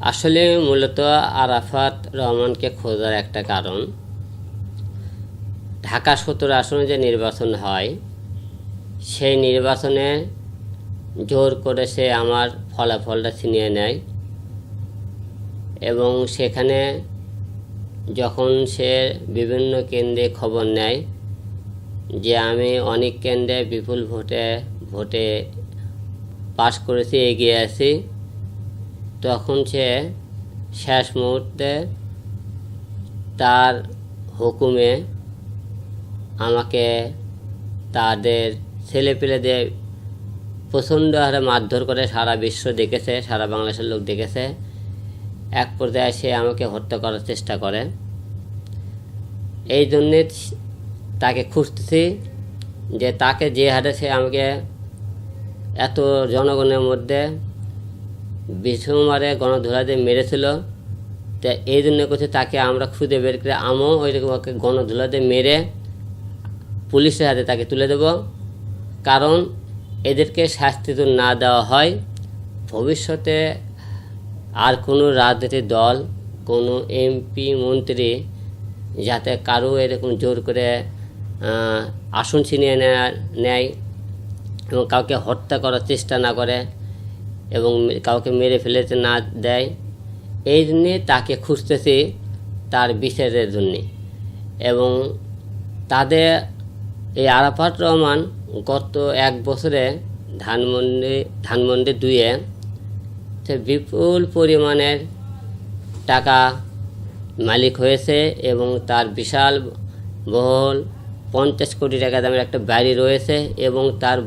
আসলে মূলত আরাফাত রহমানকে খোঁজার একটা কারণ। ঢাকা সত্তর আসনে যে নির্বাচন হয়, সেই নির্বাচনে জোর করে সে আমার ফলাফলটা ছিনিয়ে নেয় এবং সেখানে যখন সে বিভিন্ন কেন্দ্রে খবর নেয় যে আমি অনেক কেন্দ্রে বিপুল ভোটে ভোটে পাশ করেছি, এগিয়ে আছি তখন সে শেষ মুহূর্তে তার হুকুমে আমাকে তাদের ছেলেপেলেদের প্রচণ্ড হারে মারধর করে সারা বিশ্ব দেখেছে, সারা বাংলাদেশের লোক দেখেছে। এক পর্যায়ে সে আমাকে হত্যা করার চেষ্টা করে। এই জন্যে তাকে খুঁজতেছি যে তাকে যে হারে সে আমাকে এত জনগণের মধ্যে বিষমারে গণধোলাতে মেরেছিল। তা এই জন্য করছে তাকে আমরা খুঁজে বের করে আমও ওইরকম ওকে গণধোলাতে মেরে পুলিশের হাতে তাকে তুলে দেব। কারণ এদেরকে শাস্তি তো না দেওয়া হয়। ভবিষ্যতে আর কোনো রাজনৈতিক দল, কোনো এমপি, মন্ত্রী যাতে কারও এরকম জোর করে আসন ছিনিয়ে নেয় নেয় এবং কাউকে হত্যা করার চেষ্টা না করে এবং কাউকে মেরে ফেলেতে না দেয়। এই জন্যে তাকে খুঁজতেছি তার বিচারের জন্যে। এবং তাদের এই আরাফাত রহমান গত এক বছরে ধানমন্ডি ধানমন্ডি দুয়ে সে বিপুল পরিমাণের টাকা মালিক হয়েছে এবং তার বিশাল বহল পঞ্চাশ কোটি টাকা দামের একটা বাড়ি রয়েছে এবং তার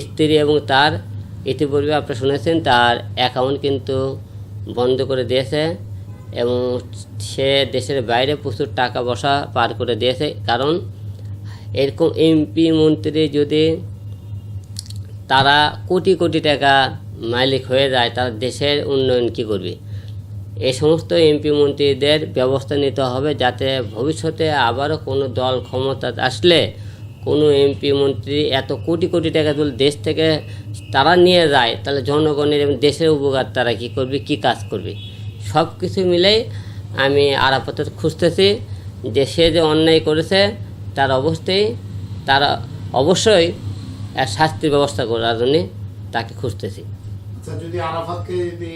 স্ত্রী এবং তার ইতিপূর্বে আপনারা শুনেছেন, তার অ্যাকাউন্ট কিন্তু বন্ধ করে দিয়েছে এবং সে দেশের বাইরে প্রচুর টাকা বসা পার করে দিয়েছে। কারণ এরকম এমপি মন্ত্রী যদি তারা কোটি কোটি টাকা মালিক হয়ে যায়, তার দেশের উন্নয়ন কী করবে? এই সমস্ত এমপি মন্ত্রীদের ব্যবস্থা নিতে হবে যাতে ভবিষ্যতে আবারও কোনো দল ক্ষমতা আসলে কোনো এমপি মন্ত্রী এত কোটি কোটি টাকা তুলে দেশ থেকে তারা নিয়ে যায়, তাহলে জনগণের এবং দেশের উপকার তারা কী করবে, কী কাজ করবে? সব কিছু মিলেই আমি আরাপত খুঁজতেছি, যে সে যে অন্যায় করেছে, তার অবস্থায় তারা অবশ্যই শাস্তির ব্যবস্থা করার জন্যে তাকে খুঁজতেছি। আচ্ছা যদি আরাফাতকে যদি